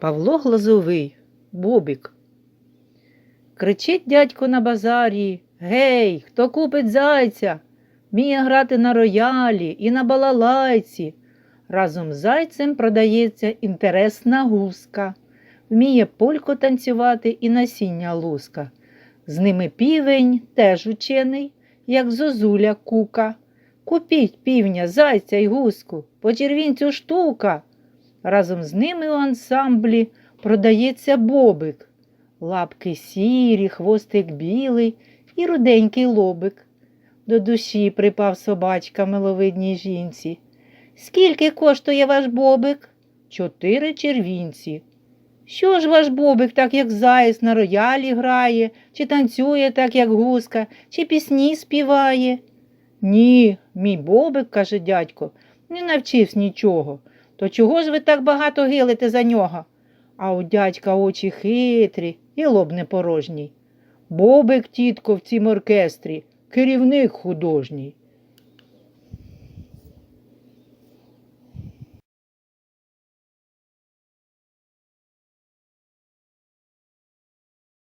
Павло Глазовий, Бобик. Кричить дядько на базарі Гей, хто купить зайця? Вміє грати на роялі і на балалайці. Разом з зайцем продається інтересна гуска. Вміє польку танцювати і насіння луска. З ними півень теж учений, як зозуля кука. Купіть півня, зайця й гуску, по червінцю штука. Разом з ними у ансамблі продається бобик. Лапки сірі, хвостик білий і руденький лобик. До душі припав собачка миловидній жінці. Скільки коштує ваш бобик? Чотири червінці. Що ж ваш бобик, так як заєць на роялі грає, чи танцює так, як гуска, чи пісні співає? Ні, мій бобик, каже дядько, не навчився нічого. То чого ж ви так багато гилите за нього? А у дядька очі хитрі і лоб не порожній. Бобик, тітко, в цім оркестрі, керівник художній.